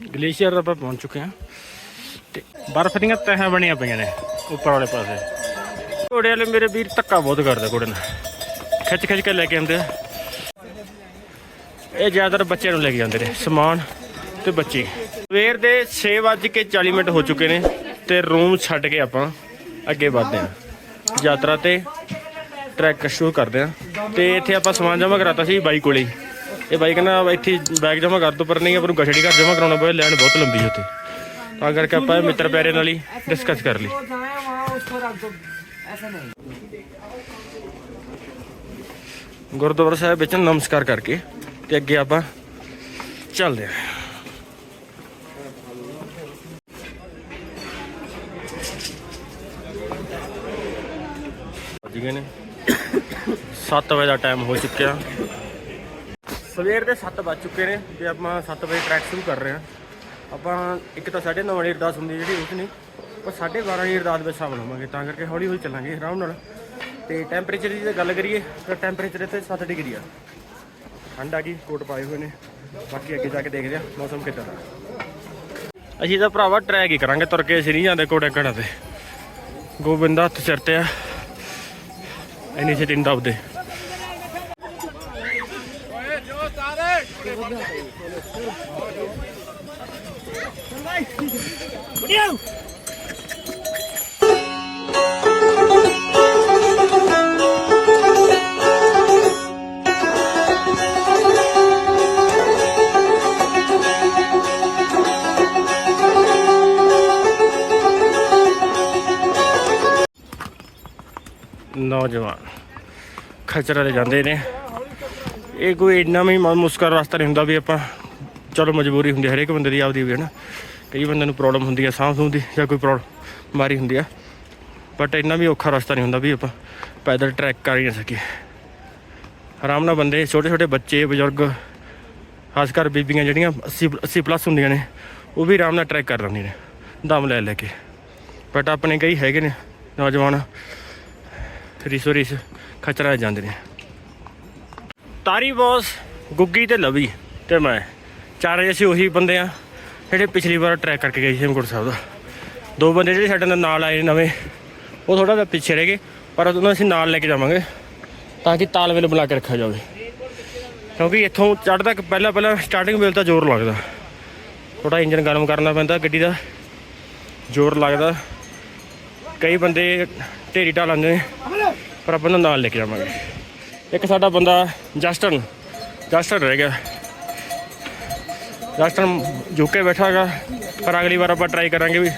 Glacier ਆਪਾਂ ਪਹੁੰਚ ਚੁੱਕੇ ਹਾਂ। ਤੇ ਬਰਫ਼ ਦੀਆਂ ਤਹਿਾਂ ਬਣੀਆਂ ਪਈਆਂ ਨੇ ਉੱਪਰ ਵਾਲੇ ਪਾਸੇ। ਘੋੜੇ ਵਾਲੇ ਮੇਰੇ ਵੀਰ ਧੱਕਾ ਬਹੁਤ ਕਰਦੇ ਘੋੜੇ ਨਾਲ। ਖਿੱਚ ਖਿੱਚ ਕੇ ਲੈ ਕੇ ਆਉਂਦੇ ਆ। ਇਹ ਜ਼ਿਆਦਾਤਰ ਬੱਚਿਆਂ ਨੂੰ ਲੈ ਕੇ ਜਾਂਦੇ ਨੇ, ਸਮਾਨ ਤੇ ਬੱਚੇ। ਸਵੇਰ ਦੇ 6:40 ਮਿੰਟ ਹੋ ਚੁੱਕੇ ਨੇ ਤੇ ਰੂਮ ਛੱਡ ਕੇ ਆਪਾਂ ਅੱਗੇ ਵਧਦੇ ਹਾਂ। ਯਾਤਰਾ ਤੇ ਟਰੈਕ ਸ਼ੁਰੂ ਕਰਦੇ ਹਾਂ। ਤੇ ਇੱਥੇ ਆਪਾਂ ਸਮਾਨ ਜਮ੍ਹਾਂ ਕਰਾਤਾ ਸੀ ਬਾਈ ਕੋਲੇ। ਹੀ। ਇਹ ਬਾਈ ਕਹਿੰਦਾ ਇੱਥੇ ਬੈਗ ਜਮਾ ਕਰ ਦੋ, ਪਰ ਨਹੀਂ, ਆਪਾਂ ਨੂੰ ਗਛੜੀ ਘਰ ਜਮਾ ਕਰਾਉਣਾ ਪਵੇ ਲੈਣ ਬਹੁਤ ਲੰਬੀ ਉੱਥੇ। ਤਾਂ ਕਰਕੇ ਆਪਾਂ ਇਹ ਮਿੱਤਰ ਪਿਆਰੇ ਨਾਲ ਹੀ ਡਿਸਕਸ ਕਰ ਲਈ। ਗੁਰਦੁਆਰਾ ਸਾਹਿਬ ਵਿੱਚ ਨਮਸਕਾਰ ਕਰਕੇ ਤੇ ਅੱਗੇ ਆਪਾਂ ਚੱਲਦੇ ਆਂ ਅੱਜ 7 ਵਜੇ ਦਾ ਟਾਈਮ ਹੋ ਚੁੱਕਿਆ। ਸਵੇਰ ਦੇ 7 ਵੱਜ ਚੁੱਕੇ ਨੇ ਤੇ ਆਪਾਂ 7 ਵਜੇ ਟਰੈਕ ਸ਼ੁਰੂ ਕਰ ਰਹੇ ਹਾਂ। ਆਪਾਂ ਇੱਕ ਤਾਂ 9:30 ਵਜੇ ਅਰਦਾਸ ਹੁੰਦੀ ਹੈ ਜਿਹੜੀ ਉਸ ਨਹੀਂ ਪਰ 12:30 ਵਜੇ ਅਰਦਾਸ ਵਿੱਚ ਸ਼ਾਮਲ ਹੋਵਾਂਗੇ, ਤਾਂ ਕਰਕੇ ਹੌਲੀ ਹੌਲੀ ਚੱਲਾਂਗੇ ਆਰਾਮ ਨਾਲ। ਤੇ ਟੈਂਪਰੇਚਰ ਦੀ ਜੇ ਗੱਲ ਕਰੀਏ, ਤਾਂ ਟੈਂਪਰੇਚਰ ਇੱਥੇ 7 ਡਿਗਰੀ ਆ। ਠੰਡ ਆ ਗਈ, ਕੋਟ ਪਾਏ ਹੋਏ ਨੇ। ਬਾਕੀ ਅੱਗੇ ਜਾ ਕੇ ਦੇਖਦੇ ਆ ਮੌਸਮ ਕਿੱਦਾਂ ਦਾ। ਅਸੀਂ ਤਾਂ ਭਰਾਵਾ ਟਰੈਕ ਹੀ ਕਰਾਂਗੇ, ਤੁਰ ਕੇ ਅਸੀਂ ਨਹੀਂ ਜਾਂਦੇ ਕੋੜੇ ਘੜਾ ਤੇ। ਗੋਬਿੰਦਾ ਹੱਥ ਸਿਰ ਤੇ ਆ। ਐਨੀ ਸੇ ਤਿੰਨ ਦੱਬਦੇ। ਨੌਜਵਾਨ ਖਚਰਾ ਦੇ ਜਾਂਦੇ ਨੇ। ਇਹ ਕੋਈ ਇੰਨਾ ਵੀ ਮ- ਮੁਸ਼ਕਲ ਰਸਤਾ ਨਹੀਂ ਹੁੰਦਾ ਵੀ ਆਪਾਂ ਚਲੋ ਮਜਬੂਰੀ ਹੁੰਦੀ ਹਰੇਕ ਬੰਦੇ ਦੀ ਆਪਦੀ ਵੀ, ਹੈ ਨਾ। ਕਈ ਬੰਦਿਆਂ ਨੂੰ ਪ੍ਰੋਬਲਮ ਹੁੰਦੀ ਹੈ ਸਾਹ ਸੂਹ ਦੀ ਜਾਂ ਕੋਈ ਪ੍ਰੋਬਲਮ ਬਿਮਾਰੀ ਹੁੰਦੀ ਆ। ਬਟ ਇੰਨਾ ਵੀ ਔਖਾ ਰਸਤਾ ਨਹੀਂ ਹੁੰਦਾ ਵੀ ਆਪਾਂ ਪੈਦਲ ਟਰੈਕ ਕਰ ਹੀ ਨਾ ਸਕੀਏ। ਆਰਾਮ ਨਾਲ ਬੰਦੇ ਛੋਟੇ ਛੋਟੇ ਬੱਚੇ, ਬਜ਼ੁਰਗ, ਖਾਸ ਕਰ ਬੀਬੀਆਂ ਜਿਹੜੀਆਂ 80 80 ਪਲੱਸ ਹੁੰਦੀਆਂ ਨੇ, ਉਹ ਵੀ ਆਰਾਮ ਨਾਲ ਟਰੈਕ ਕਰ ਲੈਂਦੀਆਂ ਨੇ, ਦਮ ਲੈ ਲੈ ਕੇ। ਬਟ ਆਪਣੇ ਕਈ ਹੈਗੇ ਨੇ ਨੌਜਵਾਨ, ਰਿਸੋ ਰਿਸ ਖਚਰਾ ਜਾਂਦੇ ਨੇ। ਤਾਰੀ ਬੌਸ, ਗੁੱਗੀ ਤੇ ਲਵੀ ਤੇ ਮੈਂ, ਚਾਰੇ ਅਸੀਂ ਉਹੀ ਬੰਦੇ ਆ। ਜਿਹੜੇ ਪਿਛਲੀ ਵਾਰ ਟਰੈਕ ਕਰਕੇ ਗਏ ਸੀ ਹੇਮਕੁੰਟ ਸਾਹਿਬ ਦਾ। ਦੋ ਬੰਦੇ ਜਿਹੜੇ ਸਾਡੇ ਨਾਲ ਆਏ ਨੇ ਨਵੇਂ, ਉਹ ਥੋੜਾ ਜਿਹਾ ਪਿੱਛੇ ਰਹਿ ਗਏ, ਪਰ ਉਹਨਾਂ ਨੂੰ ਅਸੀਂ ਨਾਲ ਲੈ ਕੇ ਜਾਵਾਂਗੇ, ਤਾਂ ਕਿ ਤਾਲਮੇਲ ਬਣਾ ਕੇ ਰੱਖਿਆ ਜਾਵੇ। ਕਿਉਂਕਿ ਇੱਥੋਂ ਚੜ੍ਹਦਾ ਕਿ ਪਹਿਲਾਂ ਪਹਿਲਾਂ ਸਟਾਰਟਿੰਗ ਵੇਲੇ ਤਾਂ ਜ਼ੋਰ ਲੱਗਦਾ। ਥੋੜਾ ਇੰਜਨ ਗਰਮ ਕਰਨਾ ਪੈਂਦਾ ਗੱਡੀ ਦਾ, ਜ਼ੋਰ ਲੱਗਦਾ। ਕਈ ਬੰਦੇ ਢੇਰੀ ਢਾ ਲੈਂਦੇ ਨੇ, ਪਰ ਆਪਾਂ ਨੂੰ ਨਾਲ ਲੈ ਕੇ ਜਾਵਾਂਗੇ। ਇੱਕ ਸਾਡਾ ਬੰਦਾ ਜਸਟਨ ਜਸਟਨ ਰਹਿ ਗਿਆ। ਜਸਟਨ ਝੁੱਕੇ ਬੈਠਾ ਹੈਗਾ ਪਰ ਅਗਲੀ ਵਾਰ ਆਪਾਂ ਟਰਾਈ ਕਰਾਂਗੇ ਵੀ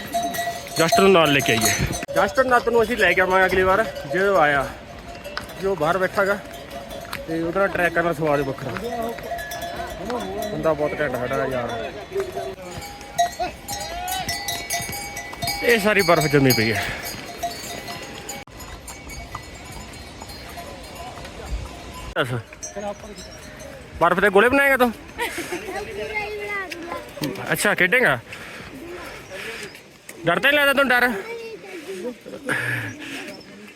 ਜਸਟਨ ਨੂੰ ਨਾਲ ਲੈ ਕੇ ਆਈਏ। ਜਸਟਨ ਨਾਤ ਨੂੰ ਅਸੀਂ ਲੈ ਕੇ ਆਵਾਂਗੇ ਅਗਲੀ ਵਾਰ ਜਦੋਂ ਆਇਆ। ਜੋ ਬਾਹਰ ਬੈਠਾਗਾ ਤੇ ਉਹਦੇ ਨਾਲ ਟਰੈਕ ਕਰਨਾ ਸਵਾਦ ਹੀ ਵੱਖਰਾ। ਬੰਦਾ ਬਹੁਤ ਘੈਂਟ ਸਾਡਾ ਯਾਰ। ਇਹ ਸਾਰੀ ਬਰਫ਼ ਜੰਮੀ ਪਈ ਹੈ। ਦੱਸ ਬਰਫ਼ ਦੇ ਗੋਲੇ ਬਣਾਏਗਾ ਤੂੰ? ਅੱਛਾ, ਖੇਡੇਗਾ? ਡਰ ਤਾਂ ਨਹੀਂ ਲੱਗਦਾ ਤੈਨੂੰ ਡਰ?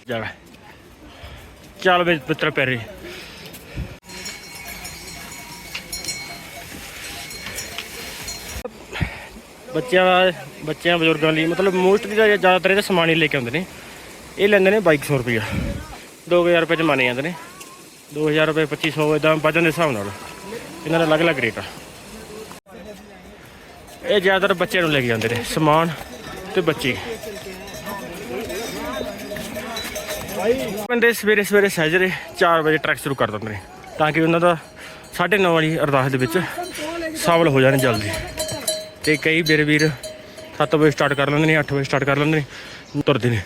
ਜਾ ਵੇ। ਚੱਲ ਵੇ ਪੁੱਤਰ ਬੱਚਿਆਂ ਬੱਚਿਆਂ, ਬਜ਼ੁਰਗਾਂ ਲਈ ਮਤਲਬ ਮੋਸਟਲੀ ਤਾਂ ਜ਼ਿਆਦਾਤਰ ਇਹਦਾ ਸਮਾਨ ਹੀ ਲੈ ਕੇ ਆਉਂਦੇ ਨੇ। ਇਹ ਲੈਂਦੇ ਨੇ 2200 ਰੁਪਇਆ 2000 ਰੁਪਏ ਚ ਮੰਨੇ ਜਾਂਦੇ ਨੇ। 2000 ਰੁਪਏ 2500 ਇਦਾਂ ਵਜਨ ਦੇ ਹਿਸਾਬ ਨਾਲ। ਇਹਨਾਂ ਦਾ ਅਲੱਗ-ਅਲੱਗ ਰੇਟ ਆ। ਇਹ ਜ਼ਿਆਦਾਤਰ ਬੱਚਿਆਂ ਨੂੰ ਲੈ ਕੇ ਜਾਂਦੇ ਨੇ, ਸਮਾਨ ਤੇ ਬੱਚੇ। ਬੰਦੇ ਸਵੇਰੇ ਸਵੇਰੇ ਸਹਿਜਰੇ 4 ਵਜੇ ਟਰੈਕ ਸ਼ੁਰੂ ਕਰ ਦਿੰਦੇ ਨੇ, ਤਾਂ ਕਿ ਉਹਨਾਂ ਦਾ 9:30 ਵਾਲੀ ਅਰਦਾਸ ਦੇ ਵਿੱਚ ਸ਼ਾਮਲ ਹੋ ਜਾਣ ਜਲਦੀ। ਤੇ ਕਈ ਵੀਰ ਵੀਰ 7 ਵਜੇ ਸਟਾਰਟ ਕਰ ਲੈਂਦੇ ਨੇ 8 ਵਜੇ ਸਟਾਰਟ ਕਰ ਲੈਂਦੇ ਨੇ, ਤੁਰਦੇ ਨੇ।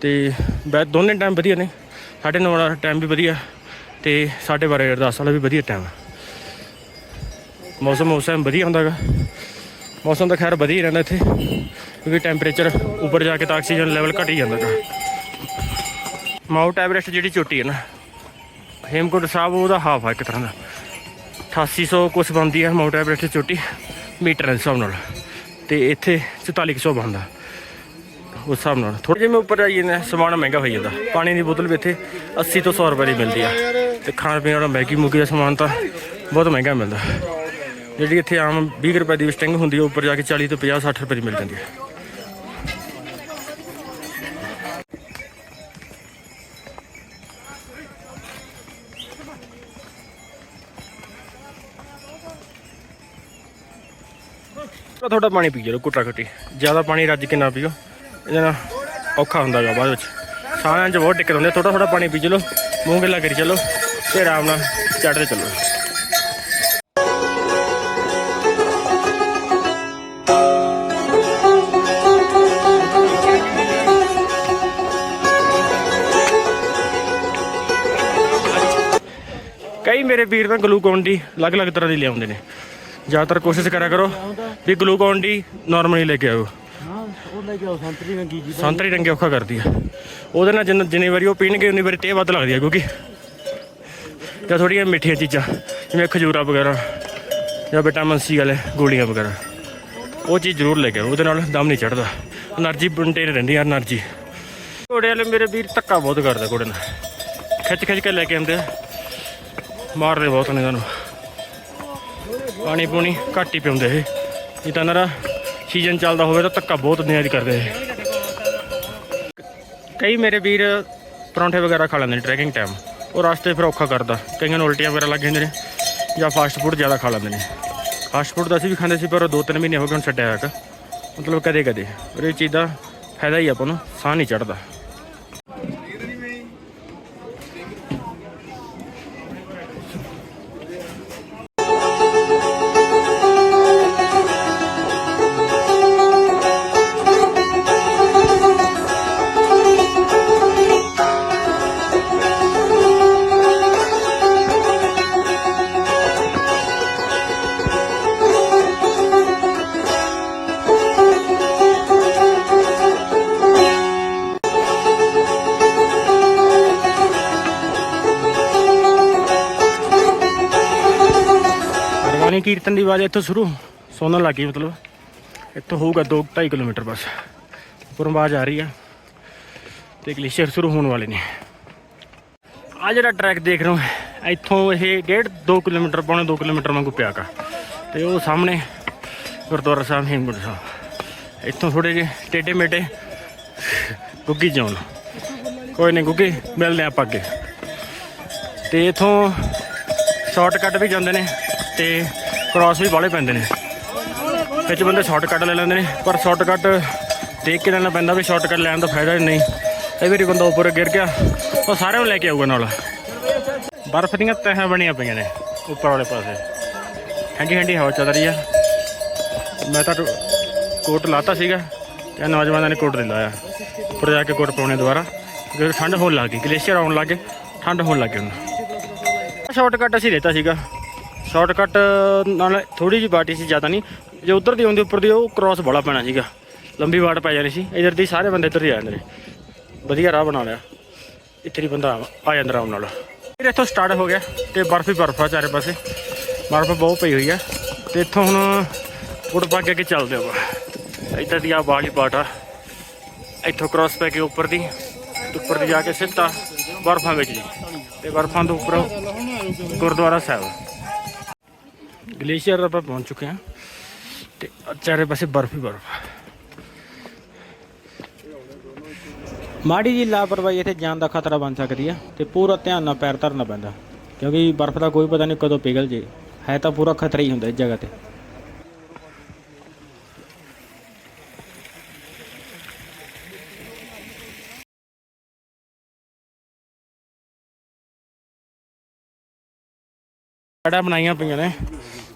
ਤੇ ਬੈ ਦੋਨੇ ਟਾਈਮ ਵਧੀਆ ਨੇ। 9:30 ਵਾਲਾ ਟਾਈਮ ਵੀ ਵਧੀਆ ਤੇ 12:30 ਅਰਦਾਸ ਵਾਲਾ ਵੀ ਵਧੀਆ ਟਾਈਮ ਮੌਸਮ ਮੌਸਮ ਟਾਈਮ ਵਧੀਆ ਹੁੰਦਾਗਾ ਮੌਸਮ ਤਾਂ ਖੈਰ ਵਧੀਆ ਰਹਿੰਦਾ ਇੱਥੇ, ਕਿਉਂਕਿ ਟੈਂਪਰੇਚਰ ਉੱਪਰ ਜਾ ਕੇ ਤਾਂ ਆਕਸੀਜਨ ਲੈਵਲ ਘਟ ਹੀ ਜਾਂਦਾਗਾ ਮਾਊਂਟ ਐਵਰੈਸਟ ਜਿਹੜੀ ਚੋਟੀ ਹੈ ਨਾ, ਹੇਮਕੁੰਟ ਸਾਹਿਬ ਉਹਦਾ ਹਾਫ ਆ ਇੱਕ ਤਰ੍ਹਾਂ ਦਾ। 8800 ਕੁਛ ਬਣਦੀ ਹੈ ਮਾਊਂਟ ਐਵਰੈਸਟ ਚੋਟੀ, ਮੀਟਰ ਦੇ ਹਿਸਾਬ ਨਾਲ। ਤੇ ਇੱਥੇ 4400 ਬਣਦਾ। ਉਸ ਹਿਸਾਬ ਨਾਲ। ਥੋੜੇ ਜਿਵੇਂ ਉੱਪਰ ਜਾਈਏ ਨਾ, ਸਮਾਨ ਮਹਿੰਗਾ ਹੋਈ ਜਾਂਦਾ। ਪਾਣੀ ਦੀ ਬੋਤਲ ਵੀ ਇੱਥੇ 80 ਤੋਂ 100 ਰੁਪਏ ਦੀ ਮਿਲਦੀ ਆ। ਤੇ ਖਾਣ ਪੀਣ ਵਾਲਾ ਮੈਗੀ ਮੂਗੀ ਦਾ ਸਮਾਨ ਤਾਂ ਬਹੁਤ ਮਹਿੰਗਾ ਮਿਲਦਾ। ਜਿਹੜੀ ਇੱਥੇ ਆਮ 20 ਰੁਪਏ ਦੀ ਸਟਿੰਗ ਹੁੰਦੀ ਹੈ ਉੱਪਰ ਜਾ ਕੇ 40 ਤੋਂ 50 60 ਰੁਪਏ ਦੀ ਮਿਲ ਜਾਂਦੀ ਹੈ ਤੁਹਾਡਾ ਪਾਣੀ ਪੀ ਜਾਓ ਕੁੱਟਾ ਕੁੱਟੀ ਜ਼ਿਆਦਾ ਪਾਣੀ ਰੱਜ ਕੇ ਨਾ ਪੀਓ। ਇਹਦੇ ਔਖਾ ਹੁੰਦਾ ਗਾ ਬਾਅਦ ਵਿੱਚ। ਸਾਰਿਆਂ 'ਚ ਬਹੁਤ ਦਿੱਕਤ ਹੁੰਦੀ ਥੋੜਾ ਥੋੜਾ ਪਾਣੀ ਪੀ ਚਲੋ, ਮੂੰਹ ਗਿੱਲਾ ਕਰੀ ਚਲੋ ਤੇ ਆਰਾਮ ਨਾਲ ਚੜ੍ਹਦੇ ਚੱਲੋ। ਕਈ ਮੇਰੇ ਵੀਰ ਤਾਂ ਗਲੂਕੋਨ ਦੀ ਅਲੱਗ-ਅਲੱਗ ਤਰ੍ਹਾਂ ਦੀ ਲਿਆਉਂਦੇ ਨੇ। ਜ਼ਿਆਦਾਤਰ ਕੋਸ਼ਿਸ਼ ਕਰਿਆ ਕਰੋ ਵੀ ਗਲੂਕੋਨ ਦੀ ਨਾਰਮਲੀ ਲੈ ਕੇ ਆਓ ਸੰਤਰੀ ਰੰਗੀ ਔਖਾ ਕਰਦੀ ਆ। ਉਹਦੇ ਨਾਲ ਜਿੰਨ ਜਿੰਨੀ ਵਾਰੀ ਉਹ ਪੀਣਗੇ, ਉਨੀ ਵਾਰੀ ਤੇ ਵੱਧ ਲੱਗਦੀ ਆ ਕਿਉਂਕਿ ਜਾਂ ਥੋੜੀਆਂ ਮਿੱਠੀਆਂ ਚੀਜ਼ਾਂ, ਜਿਵੇਂ ਖਜੂਰਾ ਵਗੈਰਾ ਜਾਂ ਵਿਟਾਮਿਨ ਸੀ ਵਾਲੇ ਗੋਲੀਆਂ ਵਗੈਰਾ। ਉਹ ਚੀਜ਼ ਜ਼ਰੂਰ ਲੈ ਕੇ ਆਓ, ਉਹਦੇ ਨਾਲ ਦਮ ਨਹੀਂ ਚੜਦਾ એનર્ਜੀ ਮੇਨਟੇਨ ਰਹਿੰਦੀ ਆ, એનર્ਜੀ। ਘੋੜੇ ਵਾਲੇ ਮੇਰੇ ਵੀਰ ਧੱਕਾ ਬਹੁਤ ਕਰਦਾ ਘੋੜੇ ਨਾਲ। ਖਿੱਚ ਖਿੱਚ ਕੇ ਲੈ ਕੇ ਆਉਂਦੇ ਆ। ਮਾਰਦੇ ਬਹੁਤ ਨੇ ਤੁਹਾਨੂੰ। ਪਾਣੀ ਪੂਣੀ ਘੱਟ ਹੀ ਪਿਉਂਦੇ ਇਹ। ਇਹ ਤਾਂ ਨਾ ਸੀਜ਼ਨ ਚੱਲਦਾ ਹੋਵੇ ਤਾਂ ਧੱਕਾ ਬਹੁਤ ਦੁਨੀਆ ਦੀ ਕਰਦੇ ਕਈ ਮੇਰੇ ਵੀਰ ਪਰੌਂਠੇ ਵਗੈਰਾ ਖਾ ਲੈਂਦੇ ਨੇ ਟਰੈਕਿੰਗ ਟਾਈਮ ਉਹ ਰਸਤੇ ਫਿਰ ਔਖਾ ਕਰਦਾ। ਕਈਆਂ ਨੂੰ ਉਲਟੀਆਂ ਵਗੈਰਾ ਲੱਗ ਜਾਂਦੀਆਂ ਨੇ ਜਾਂ ਫਾਸਟ ਫੂਡ ਜ਼ਿਆਦਾ ਖਾ ਲੈਂਦੇ ਨੇ। ਫਾਸਟ ਫੂਡ ਤਾਂ ਅਸੀਂ ਵੀ ਖਾਂਦੇ ਸੀ, ਪਰ ਉਹ ਦੋ ਤਿੰਨ ਮਹੀਨੇ ਹੋ ਗਏ ਹੁਣ ਛੱਡਿਆ ਹੈਗਾ ਮਤਲਬ ਕਦੇ ਕਦੇ ਪਰ ਇਹ ਚੀਜ਼ ਦਾ ਫਾਇਦਾ ਹੀ ਆਪਾਂ ਨੂੰ, ਸਾਹ ਨਹੀਂ ਚੜਦਾ। ਹਰਵਾਨੀ ਦੀ ਆਵਾਜ਼ ਇੱਥੋਂ ਸ਼ੁਰੂ? ਸੁਣਨ ਲੱਗੀ ਮਤਲਬ। ਇੱਥੋਂ ਹੋਊਗਾ 2.5 ਕਿਲੋਮੀਟਰ ਬਸ। ਉੱਪਰੋਂ ਆਵਾਜ਼ ਆ ਰਹੀ ਆ। ਤੇ ਗਲੇਸ਼ੀਅਰ ਸ਼ੁਰੂ ਹੋਣ ਵਾਲੇ ਨੇ। ਆ ਜਿਹੜਾ ਟਰੈਕ ਦੇਖ ਰਹੇ ਹੋ, ਇੱਥੋਂ ਇਹ 1.5 2 ਕਿਲੋਮੀਟਰ, ਪੌਣੇ 2 ਕਿਲੋਮੀਟਰ ਵਾਂਗੂ ਪਿਆ ਕਾ ਤੇ ਉਹ ਸਾਹਮਣੇ ਗੁਰਦੁਆਰਾ ਸਾਹਿਬ ਹਿੰਮਤ ਸਾਹਿਬ। ਇੱਥੋਂ ਥੋੜੇ ਜਿਹੇ ਟੇਢੇ ਮੇਢੇ ਗੁੱਗੀ ਜਾਉਣ। ਕੋਈ ਨਹੀਂ ਗੁੱਗੀ, ਮਿਲਦੇ ਆਪਾਂ ਅੱਗੇ। ਤੇ ਇਥੋਂ ਸ਼ਾਰਟਕਟ ਵੀ ਜਾਂਦੇ ਨੇ ਤੇ ਕ੍ਰਾਸ ਵੀ ਬਾਲੇ ਪੈਂਦੇ ਨੇ। ਵਿੱਚ ਬੰਦੇ ਸ਼ਾਰਟਕਟ ਲੈ ਲੈਂਦੇ ਨੇ, ਪਰ ਸ਼ਾਰਟਕਟ ਦੇਖ ਕੇ ਲੈਣਾ ਪੈਂਦਾ ਵੀ ਸ਼ਾਰਟਕਟ ਲੈਣ ਦਾ ਫਾਇਦਾ ਨਹੀਂ। ਇਹ ਵੀ ਬੰਦਾ ਉੱਪਰ ਗਿਰ ਗਿਆ, ਉਹ ਸਾਰਿਆਂ ਨੂੰ ਲੈ ਕੇ ਆਊਗਾ ਨਾਲ। ਬਰਫ਼ ਦੀਆਂ ਤਹਿਾਂ ਬਣੀਆਂ ਪਈਆਂ ਨੇ ਉੱਪਰ ਵਾਲੇ ਪਾਸੇ। ਠੰਡੀ ਠੰਡੀ ਹਵਾ ਚੱਲ ਰਹੀ ਆ। ਮੈਂ ਤਾਂ ਕੋਟ ਲਾਤਾ ਸੀਗਾ ਤੇ ਨੌਜਵਾਨਾਂ ਨੇ ਕੋਟ ਨਹੀਂ ਲਾਇਆ। ਉੱਪਰ ਜਾ ਕੇ ਕੋਟ ਪਾਉਣੇ ਦੁਬਾਰਾ। ਕਿਉਂਕਿ ਠੰਡ ਹੋਣ ਲੱਗ ਗਈ, ਗਲੇਸ਼ੀਅਰ ਆਉਣ ਲੱਗੇ ਠੰਡ ਹੋਣ ਲੱਗ ਗਈ ਹੁਣ। ਸ਼ਾਰਟਕਟ ਅਸੀਂ ਲੈਤਾ ਸੀਗਾ। ਸ਼ਾਰਟਕਟ ਨਾਲ ਥੋੜੀ ਜਿਹੀ ਬਾਟੀ ਸੀ, ਜ਼ਿਆਦਾ ਨਹੀਂ। ਜੇ ਉਧਰ ਦੀ ਆਉਂਦੀ ਉੱਪਰ ਦੀ, ਉਹ ਕ੍ਰਾਸ ਬੜਾ ਪੈਣਾ ਸੀਗਾ। ਲੰਬੀ ਵਾਟ ਪੈ ਜਾਣੀ ਸੀ। ਇਧਰ ਦੀ ਸਾਰੇ ਬੰਦੇ ਇੱਧਰ ਹੀ ਆ ਜਾਂਦੇ ਨੇ। ਵਧੀਆ ਰਾਹ ਬਣਾ ਲਿਆ। ਇੱਥੇ ਹੀ ਬੰਦਾ ਆ ਜਾਂਦਾ ਆਰਾਮ ਨਾਲ। ਫਿਰ ਇੱਥੋਂ ਸਟਾਰਟ ਹੋ ਗਿਆ ਤੇ ਬਰਫ ਹੀ ਬਰਫ ਆ ਚਾਰੇ ਪਾਸੇ। ਬਰਫ ਬਹੁਤ ਪਈ ਹੋਈ ਆ। ਤੇ ਇੱਥੋਂ ਹੁਣ ਗੁੜ ਪਾ ਕੇ ਅੱਗੇ ਚੱਲਦੇ ਆਪਾਂ। ਇੱਧਰ ਦੀ ਆ ਬਾਲੀ ਪਾਟ ਆ। ਇੱਥੋਂ ਕ੍ਰਾਸ ਪੈ ਕੇ ਉੱਪਰ ਦੀ, ਤੇ ਉੱਪਰ ਦੀ ਜਾ ਕੇ ਸਿੱਧਾ ਬਰਫਾਂ ਵਿੱਚ ਜੀ ਤੇ ਬਰਫਾਂ ਤੋਂ ਉੱਪਰ ਗੁਰਦੁਆਰਾ ਸਾਹਿਬ। ਗਲੇਸ਼ੀਅਰ ਆਪਾਂ ਪਹੁੰਚ ਚੁੱਕੇ ਹਾਂ ਤੇ ਚਾਰੇ ਪਾਸੇ ਬਰਫ ਹੀ ਬਰਫ। ਮਾੜੀ ਜੀ ਲਾਪਰਵਾਹੀ ਇੱਥੇ ਜਾਨ ਦਾ ਖਤਰਾ ਬਣ ਸਕਦੀ ਆ ਤੇ ਪੂਰਾ ਧਿਆਨ ਨਾਲ ਪੈਰ ਧਰਨਾ ਪੈਂਦਾ, ਕਿਉਂਕਿ ਬਰਫ ਦਾ ਕੋਈ ਪਤਾ ਨਹੀਂ ਕਦੋਂ ਪਿਘਲ ਜੇ, ਹੈ ਤਾਂ ਪੂਰਾ ਖਤਰਾ ਹੀ ਹੁੰਦਾ ਇਸ ਜਗ੍ਹਾ ਤੇ। ਪੈੜਾਂ ਬਣਾਈਆਂ ਪਈਆਂ ਨੇ।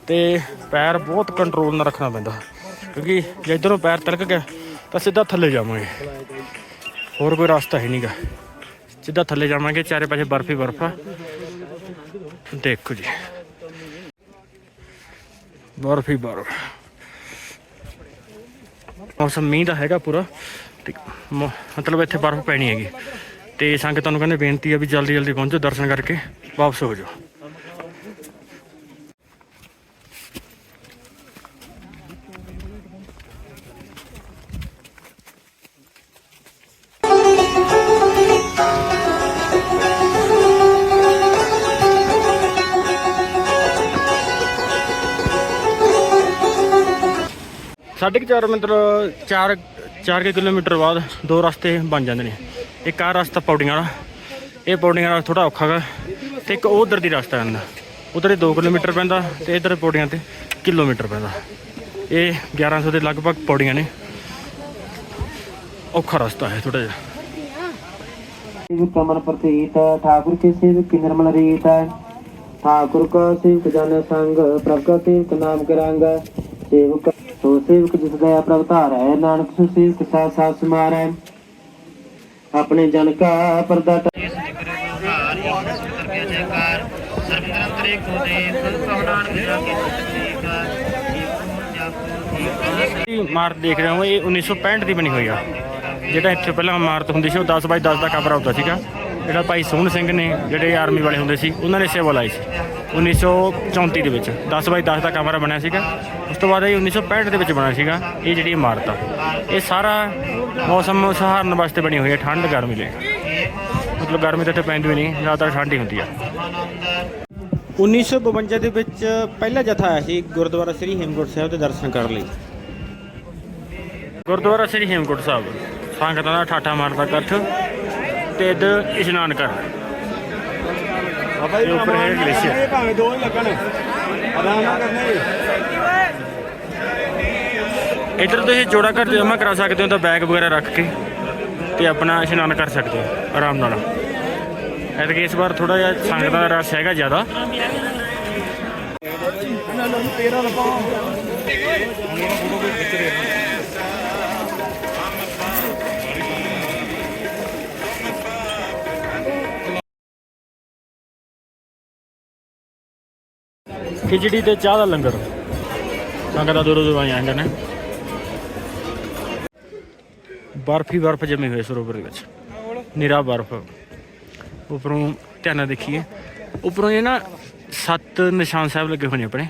ਤੇ ਪੈਰ ਬਹੁਤ ਕੰਟਰੋਲ ਨਾਲ ਰੱਖਣਾ ਪੈਂਦਾ। ਕਿਉਂਕਿ ਜੇ ਇਧਰੋਂ ਪੈਰ ਤਿਲਕ ਗਿਆ, ਤਾਂ ਸਿੱਧਾ ਥੱਲੇ ਜਾਵਾਂਗੇ। ਹੋਰ ਕੋਈ ਰਸਤਾ ਹੈ ਨਹੀਂਗਾ। ਸਿੱਧਾ ਥੱਲੇ ਜਾਵਾਂਗੇ, ਚਾਰੇ ਪਾਸੇ ਬਰਫ ਹੀ ਬਰਫ ਆ। ਦੇਖੋ ਜੀ। ਬਰਫ ਹੀ ਬਰਫ। ਮੌਸਮ ਮੀਂਹ ਦਾ ਹੈਗਾ ਪੂਰਾ। ਤੇ ਮਤਲਬ ਇੱਥੇ ਬਰਫ ਪੈਣੀ ਹੈਗੀ। ਤੇ ਸੰਗਤਾਂ ਨੂੰ ਕਹਿੰਦੇ ਬੇਨਤੀ ਆ ਵੀ ਜਲਦੀ ਜਲਦੀ ਪਹੁੰਚੋ ਦਰਸ਼ਨ ਕਰਕੇ ਵਾਪਸ ਹੋ ਜਾਓ। 4.5 ਚਾਰ ਚਾਰ 4 ਕਿਲੋਮੀਟਰ ਬਾਅਦ ਦੋ ਰਸਤੇ ਬਣ ਜਾਂਦੇ ਨੇ। ਇੱਕ ਆ ਰਸਤਾ ਪੌੜੀਆਂ ਵਾਲਾ, ਇਹ ਪੌੜੀਆਂ ਵਾਲਾ ਥੋੜਾ ਔਖਾ ਹੈ ਤੇ ਇੱਕ ਉਧਰ ਦੀ ਰਸਤਾ ਜਾਂਦਾ ਉਧਰ ਇਹ 2 ਕਿਲੋਮੀਟਰ ਪੈਂਦਾ ਤੇ ਇਧਰ ਪੌੜੀਆਂ ਤੇ ਕਿਲੋਮੀਟਰ ਪੈਂਦਾ। ਇਹ 1100 ਦੇ ਲਗਭਗ ਪੌੜੀਆਂ ਨੇ। ਔਖਾ ਰਸਤਾ ਹੈ ਥੋੜਾ ਜਿਹਾ। ਕਮਨ ਪ੍ਰਤੀਤ ਠਾਕੁਰ ਕੇ ਸੇਵਕ ਨਿਰਮਲ ਰੀਤ ਠਾਕੁਰ ਕਾ ਸੇਵਕ ਜਨ ਸੰਗ ਪ੍ਰਭ ਕਾ ਕਰਾਂਗਾ। ਸੇਵਕ ਸੋ ਸੇਵਕ ਜਿਸ ਦਾ ਪ੍ਰਭ ਧਾਰੈ ਨਾਨਕ ਸੋ ਸੇਵਕ ਸਾਥ ਸਾਥ ਸਮਾਰੈ ਆਪਣੇ ਜਨ ਕਾ ਪਰਦਾ ਇਮਾਰਤ ਦੇਖ ਰਹੇ ਹੋ, ਇਹ 1965 ਦੀ ਬਣੀ ਹੋਈ ਆ। ਜਿਹੜਾ ਇੱਥੇ ਪਹਿਲਾਂ ਇਮਾਰਤ ਹੁੰਦੀ ਸੀ, ਉਹ 10 ਬਾਈ 10 ਦਾ ਕਮਰਾ ਹੁੰਦਾ ਸੀਗਾ। ਜਿਹੜਾ ਭਾਈ ਸੋਹਣ ਸਿੰਘ ਨੇ, ਜਿਹੜੇ ਆਰਮੀ ਵਾਲੇ ਹੁੰਦੇ ਸੀ, ਉਹਨਾਂ ਨੇ ਸੇਵਾ ਲਾਈ ਸੀ। 1934 ਦੇ ਵਿੱਚ 10 ਬਾਈ 10 ਦਾ ਕਮਰਾ ਬਣਿਆ ਸੀਗਾ। ਉਸ ਤੋਂ ਬਾਅਦ ਇਹ 1965 ਦੇ ਵਿੱਚ ਬਣਿਆ ਸੀਗਾ ਇਹ ਜਿਹੜੀ ਇਮਾਰਤ ਆ। ਇਹ ਸਾਰਾ ਮੌਸਮ ਸਹਾਰਨ ਵਾਸਤੇ ਬਣੀ ਹੋਈ ਹੈ ਠੰਡ ਗਰਮੀ ਲਈ। ਮਤਲਬ ਗਰਮੀ ਤਾਂ ਇੱਥੇ ਪੈਂਦੀ ਵੀ ਨਹੀਂ ਜ਼ਿਆਦਾਤਰ ਠੰਡ ਹੀ ਹੁੰਦੀ ਆ। 1952 ਦੇ ਵਿੱਚ ਪਹਿਲਾ ਜਥਾ ਆਇਆ ਸੀ ਗੁਰਦੁਆਰਾ ਸ੍ਰੀ ਹੇਮਕੁੰਟ ਸਾਹਿਬ ਦੇ ਦਰਸ਼ਨ ਕਰਨ ਲਈ। ਗੁਰਦੁਆਰਾ ਸ੍ਰੀ ਹੇਮਕੁੰਟ ਸਾਹਿਬ ਸੰਗਤਾਂ ਦਾ ਠਾਠਾ ਮਾਰਦਾ ਇਕੱਠ ਤੇ ਇਸ਼ਨਾਨ ਕਰ ਬਾਬਾ ਇਹ ਉੱਪਰ ਹੈ ਗਲੇਸ਼ੀਅਰ ਭਾਵੇਂ ਦੋ ਹੀ ਲੱਗਣ। ਆਰਾਮ ਨਾਲ ਕਰਨੇ ਇੱਧਰ ਤੁਸੀਂ ਜੋੜਾ ਘਰ ਜਮ੍ਹਾਂ ਕਰਾ ਸਕਦੇ ਹੋ ਤਾਂ ਬੈਗ ਵਗੈਰਾ ਰੱਖ ਕੇ ਤੇ ਆਪਣਾ ਇਸ਼ਨਾਨ ਕਰ ਸਕਦੇ ਹੋ ਆਰਾਮ ਨਾਲ। ਐਤਕੀ ਇਸ ਵਾਰ ਥੋੜਾ ਜਿਹਾ ਸੰਗਤਾਂ ਦਾ ਰਸ਼ ਹੈਗਾ ਜ਼ਿਆਦਾ। ਖਿਚੜੀ ਤੇ ਚਾਹ ਦਾ ਲੰਗਰ। ਸੰਗਤਾਂ ਦੂਰੋਂ ਦੂਰੋਂ ਆਈਆਂ ਜਾਂਦੇ ਨੇ। ਬਰਫ ਹੀ ਬਰਫ ਜਮੀ ਹੋਈ ਸਰੋਵਰ ਦੇ ਵਿੱਚ। ਨਿਰਾ ਬਰਫ। ਉੱਪਰੋਂ ਧਿਆਨ ਦੇਖੀਏ। ਉੱਪਰੋਂ ਇਹ ਨਾ ਸੱਤ ਨਿਸ਼ਾਨ ਸਾਹਿਬ ਲੱਗੇ ਹੋਏ ਨੇ ਆਪਣੇ।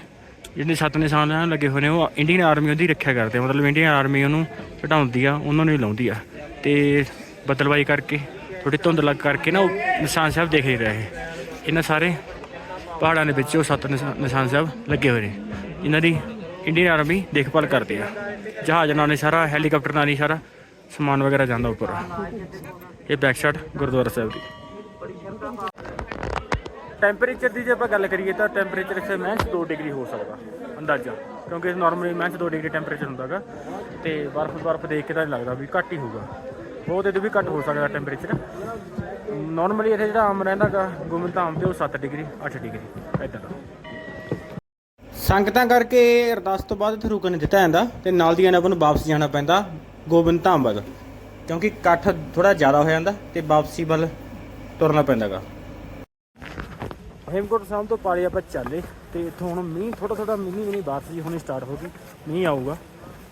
ਜਿਹੜੇ ਸੱਤ ਨਿਸ਼ਾਨ ਆ, ਲੱਗੇ ਹੋਏ ਨੇ ਉਹ ਇੰਡੀਅਨ ਆਰਮੀ ਉਹਦੀ ਰੱਖਿਆ ਕਰਦੇ ਆ। ਮਤਲਬ ਇੰਡੀਅਨ ਆਰਮੀ ਉਹਨੂੰ ਘਟਾਉਂਦੀ ਆ, ਉਹਨਾਂ ਨੂੰ ਹੀ ਲਾਉਂਦੀ ਆ। ਤੇ ਬਦਲਵਾਈ ਕਰਕੇ ਥੋੜੀ ਧੁੰਦ ਲੱਗ ਕਰਕੇ ਨਾ ਉਹ ਨਿਸ਼ਾਨ ਸਾਹਿਬ ਦੇਖ ਨਹੀਂ ਰਹੇ ਇਹਨਾਂ ਸਾਰੇ ਪਹਾੜਾਂ ਦੇ ਵਿੱਚ ਉਹ ਸੱਤ ਨਿਸ਼ਾ- ਨਿਸ਼ਾਨ ਸਾਹਿਬ ਲੱਗੇ ਹੋਏ ਨੇ। ਇਹਨਾਂ ਦੀ ਇੰਡੀਅਨ ਆਰਮੀ ਦੇਖਭਾਲ ਕਰਦੇ ਆ। ਜਹਾਜ਼ ਨਾਲ ਨਹੀਂ ਸਾਰਾ ਹੈਲੀਕਾਪਟਰ ਨਾਲ ਨਹੀਂ ਸਾਰਾ ਸਮਾਨ ਵਗੈਰਾ ਜਾਂਦਾ ਉੱਪਰ। ਇਹ ਬੈਕ ਸ਼ਾਟ ਗੁਰਦੁਆਰਾ ਸਾਹਿਬ ਦੀ। ਟੈਂਪਰੇਚਰ ਦੀ ਜੇ ਆਪਾਂ ਗੱਲ ਕਰੀਏ ਤਾਂ ਟੈਂਪਰੇਚਰ ਇੱਥੇ ਮੈਂਸ 2 ਡਿਗਰੀ ਹੋ ਸਕਦਾ, ਅੰਦਾਜ਼ਾ। ਕਿਉਂਕਿ ਨਾਰਮਲੀ ਮੈਂਸ 2 ਡਿਗਰੀ ਟੈਂਪਰੇਚਰ ਹੁੰਦਾਗਾ ਤੇ ਬਰਫ਼ ਬਰਫ਼ ਦੇਖ ਕੇ ਤਾਂ ਨਹੀਂ ਲੱਗਦਾ ਵੀ ਘੱਟ ਹੀ ਹੋਊਗਾ। ਬਹੁਤ ਇਹਦੇ ਵੀ ਘੱਟ ਹੋ ਸਕਦਾ ਟੈਂਪਰੇਚਰ ਨਾਰਮਲੀ ਇੱਥੇ ਜਿਹੜਾ ਆਮ ਰਹਿੰਦਾਗਾ ਗੋਬਿੰਦ ਧਾਮ ਤੇ ਉਹ 7 ਡਿਗਰੀ 8 ਡਿਗਰੀ ਇਦਾਂ ਦਾ। ਸੰਗਤਾਂ ਕਰਕੇ ਅਰਦਾਸ ਤੋਂ ਬਾਅਦ ਇੱਥੇ ਰੁਕਣ ਦਿੱਤਾ ਜਾਂਦਾ ਤੇ ਨਾਲ ਦੀਆਂ ਆਪਾਂ ਨੂੰ ਵਾਪਸ ਜਾਣਾ ਪੈਂਦਾ ਗੋਬਿੰਦ ਧਾਮ ਵੱਲ। ਕਿਉਂਕਿ ਇਕੱਠ ਥੋੜਾ ਜ਼ਿਆਦਾ ਹੋ ਜਾਂਦਾ ਤੇ ਵਾਪਸੀ ਵੱਲ ਤੁਰਨਾ ਪੈਂਦਾਗਾ ਹੇਮਕੋਟ ਸਾਹਿਬ ਤੋਂ ਪਾਰੀ ਆਪਾਂ ਚੱਲੇ ਤੇ ਇੱਥੋਂ ਹੁਣ ਮੀਂਹ ਥੋੜਾ ਥੋੜਾ ਮਿਨੀ ਮਿਨੀ ਬਾਰਿਸ਼ ਜੀ ਹੋਣੀ ਸਟਾਰਟ ਹੋ ਗਈ। ਮੀਂਹ ਆਊਗਾ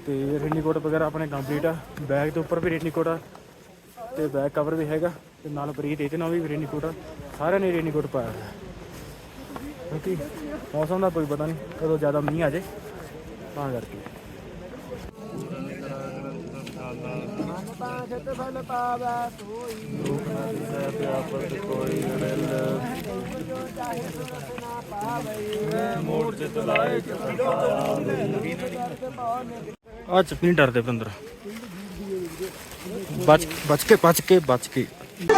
ਤੇ ਰੇਨੀਕੋਟ ਵਗੈਰਾ ਆਪਣੇ ਕੰਪਲੀਟ ਆ। ਬੈਗ ਦੇ ਉੱਪਰ ਵੀ ਰੇਨੀਕੋਟ ਆ ਤੇ ਬੈਕ ਕਵਰ ਵੀ ਹੈਗਾ। ਤੇ ਨਾਲ ਪ੍ਰੀਤ, ਇਹਦੇ ਨਾਲ ਵੀ ਰੇਨੀਕੋਟ ਆ ਸਾਰਿਆਂ ਨੇ ਰੇਨੀਕੋਟ ਪਾਇਆ ਹੋਇਆ। ਕਿਉਂਕਿ ਮੌਸਮ ਦਾ ਕੋਈ ਪਤਾ ਨਹੀਂ, ਕਦੋਂ ਜ਼ਿਆਦਾ ਮੀਂਹ ਆ ਜੇ, ਤਾਂ ਕਰਕੇ। ਆ ਚ ਡਰਦੇ ਬੰਦਰ। ਬਚ ਬਚ ਕੇ ਬਚ ਕੇ ਬਚ ਕੇ। ਜਦੋਂ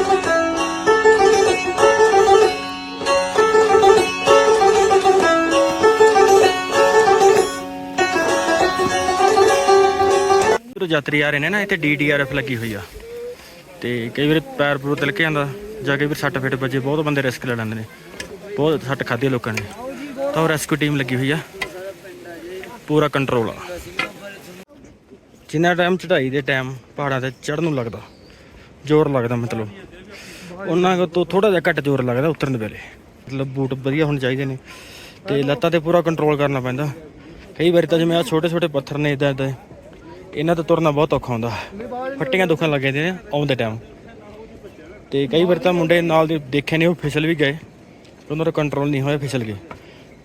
ਯਾਤਰੀ ਆ ਰਹੇ ਨੇ ਨਾ, ਇੱਥੇ ਡੀਡੀਆਰਐਫ ਲੱਗੀ ਹੋਈ ਆ। ਤੇ ਕਈ ਵਾਰ ਪੈਰ ਪੂਰ ਤਿਲਕ ਜਾਂਦਾ, ਜਾਂ ਕਈ ਵਾਰ ਸੱਟ ਫੇਟ ਵੱਜੇ, ਬਹੁਤ ਬੰਦੇ ਰਿਸਕ ਲੈ ਲੈਂਦੇ ਨੇ। ਬਹੁਤ ਸੱਟ ਖਾਧੀ ਲੋਕਾਂ ਨੇ। ਤਾਂ ਉਹ ਰੈਸਕਿਊ ਟੀਮ ਲੱਗੀ ਹੋਈ ਆ। ਪੂਰਾ ਕੰਟਰੋਲ ਆ। ਜਿੰਨਾ ਟਾਈਮ ਚੜਾਈ ਦੇ ਟਾਈਮ ਪਹਾੜਾਂ ਤੇ ਚੜ੍ਹਨ ਨੂੰ ਲੱਗਦਾ। ਜ਼ੋਰ ਲੱਗਦਾ ਮਤਲਬ। ਉਹਨਾਂ ਤੋਂ ਥੋੜਾ ਜਿਹਾ ਘੱਟ ਜ਼ੋਰ ਲੱਗਦਾ ਉਤਰਨ ਵੇਲੇ। ਮਤਲਬ ਬੂਟ ਵਧੀਆ ਹੋਣੇ ਚਾਹੀਦੇ ਨੇ ਤੇ ਲੱਤਾਂ ਤੇ ਪੂਰਾ ਕੰਟਰੋਲ ਕਰਨਾ ਪੈਂਦਾ। ਕਈ ਵਾਰੀ ਤਾਂ ਜਿਵੇਂ ਆ ਛੋਟੇ ਛੋਟੇ ਪੱਥਰ ਨੇ ਇਦਾਂ ਇਦਾਂ ਇਹਨਾਂ ਤੋਂ ਤੁਰਨਾ ਬਹੁਤ ਔਖਾ ਹੁੰਦਾ। ਫੱਟੀਆਂ ਦੁਖਣ ਲੱਗ ਜਾਂਦੀਆਂ ਨੇ ਆਉਂਦੇ ਟਾਈਮ ਤੇ ਕਈ ਵਾਰ ਤਾਂ ਮੁੰਡੇ ਨਾਲ ਦੇ ਦੇਖੇ ਨੇ ਉਹ ਫਿਸਲ ਵੀ ਗਏ। ਉਹਨਾਂ ਦਾ ਕੰਟਰੋਲ ਨਹੀਂ ਹੋਇਆ ਫਿਸਲ ਗਏ।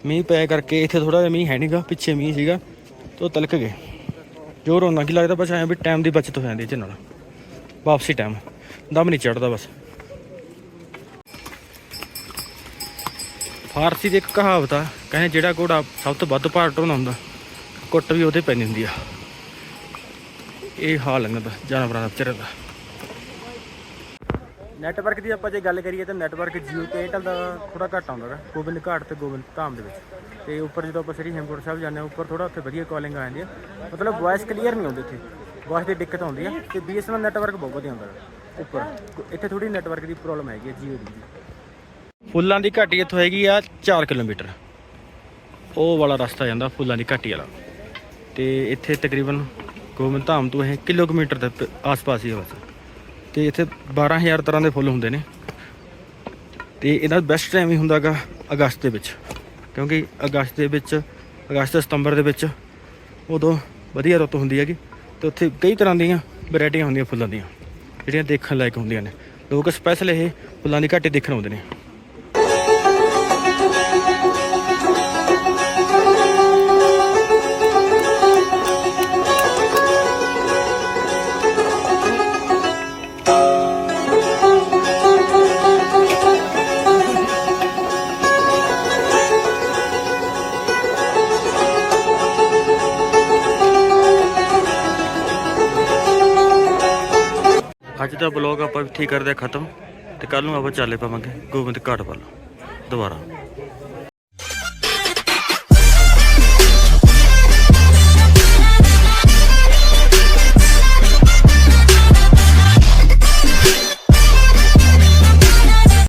ਮੀਂਹ ਪੈ ਕਰਕੇ ਇੱਥੇ ਥੋੜਾ ਜਿਹਾ ਮੀਂਹ ਹੈ ਨਹੀਂਗਾ ਪਿੱਛੇ ਮੀਂਹ ਸੀਗਾ, ਤੇ ਉਹ ਤਲਕ ਗਏ। ਜ਼ੋਰ ਉਹਨਾਂ ਕੀ ਲੱਗਦਾ ਬਸ ਐਂ ਵੀ ਟਾਈਮ ਦੀ ਬਚਤ ਹੋ ਜਾਂਦੀ ਇਹਦੇ ਨਾਲ। ਵਾਪਸੀ ਟਾਈਮ ਦਮ ਨਹੀਂ ਚੜਦਾ ਬਸ। ਫਾਰਸੀ ਦੀ ਇੱਕ ਕਹਾਵਤ ਆ, ਕਹਿੰਦੇ ਜਿਹੜਾ ਘੋੜਾ ਸਭ ਤੋਂ ਵੱਧ ਭਾਰ ਢੋਣਾ ਹੁੰਦਾ, ਕੁੱਟ ਵੀ ਉਹਦੇ ਪੈਣੀ ਹੁੰਦੀ ਆ। ਇਹ ਹਾਲ ਇਹਨਾਂ ਦਾ ਜਾਨਵਰਾਂ ਦਾ ਵਿਚਾਰਿਆਂ ਦਾ। ਨੈਟਵਰਕ ਦੀ ਆਪਾਂ ਜੇ ਗੱਲ ਕਰੀਏ ਤਾਂ ਨੈਟਵਰਕ Jio ਤੇ Airtel ਦਾ ਥੋੜਾ ਘੱਟ ਆਉਂਦਾ ਹੈ ਗੋਬਿੰਦ ਘਾਟ ਤੇ ਗੋਬਿੰਦ ਧਾਮ ਦੇ ਵਿੱਚ। ਤੇ ਉੱਪਰ ਜਦੋਂ ਆਪਾਂ ਸ੍ਰੀ ਹੇਮਕੁੰਟ ਸਾਹਿਬ ਜਾਂਦੇ ਹਾਂ, ਉੱਪਰ ਥੋੜਾ ਉੱਥੇ ਵਧੀਆ ਕਾਲਿੰਗ ਆ ਜਾਂਦੀ ਹੈ ਮਤਲਬ ਵੌਇਸ ਕਲੀਅਰ ਨਹੀਂ ਆਉਂਦੀ ਇੱਥੇ। ਵੌਇਸ ਦੀ ਦਿੱਕਤ ਆਉਂਦੀ ਹੈ ਤੇ BSNL ਨੈਟਵਰਕ ਬਹੁਤ ਵਧੀਆ ਹੁੰਦਾ ਉੱਪਰ। ਇੱਥੇ ਥੋੜੀ ਨੈਟਵਰਕ ਦੀ ਪ੍ਰੋਬਲਮ ਹੈਗੀ ਹੈ Jio ਦੀ। ਫੁੱਲਾਂ ਦੀ ਘਾਟੀ ਇੱਥੋਂ ਹੈਗੀ ਆ 4 ਕਿਲੋਮੀਟਰ। ਉਹ ਵਾਲਾ ਰਸਤਾ ਜਾਂਦਾ ਫੁੱਲਾਂ ਦੀ ਘਾਟੀ ਵਾਲਾ। ਤੇ ਇੱਥੇ ਤਕਰੀਬਨ ਗੋਬਿੰਦ ਧਾਮ ਤੋਂ ਇਹ ਕਿਲੋਮੀਟਰ ਦੇ ਆਸ-ਪਾਸ ਹੀ ਹੈ ਬਸ। ਤੇ ਇੱਥੇ 12000 ਤਰ੍ਹਾਂ ਦੇ ਫੁੱਲ ਹੁੰਦੇ ਨੇ। ਤੇ ਇਹਦਾ ਬੈਸਟ ਟਾਈਮ ਹੀ ਹੁੰਦਾਗਾ ਅਗਸਤ ਦੇ ਵਿੱਚ। ਕਿਉਂਕਿ ਅਗਸਤ ਦੇ ਵਿੱਚ, ਅਗਸਤ ਸਤੰਬਰ ਦੇ ਵਿੱਚ ਉਦੋਂ ਵਧੀਆ ਰੁੱਤ ਹੁੰਦੀ ਹੈਗੀ। ਤੇ ਉੱਥੇ ਕਈ ਤਰ੍ਹਾਂ ਦੀਆਂ ਵੈਰਾਈਟੀਆਂ ਹੁੰਦੀਆਂ ਫੁੱਲਾਂ ਦੀਆਂ, ਜਿਹੜੀਆਂ ਦੇਖਣ ਲਾਇਕ ਹੁੰਦੀਆਂ ਨੇ। ਲੋਕ ਸਪੈਸ਼ਲ ਇਹ ਫੁੱਲਾਂ ਦੀ ਘਾਟੀ ਦੇਖਣ ਆਉਂਦੇ ਨੇ। ਦਾ ਬਲੌਗ ਆਪਾਂ ਇੱਥੇ ਕਰਦੇ ਹਾਂ ਖਤਮ। ਤੇ ਕੱਲ ਨੂੰ ਆਪਾਂ ਚੱਲੇ ਪਾਵਾਂਗੇ ਗੋਬਿੰਦ ਘਾਟ ਵੱਲ। ਦੁਬਾਰਾ।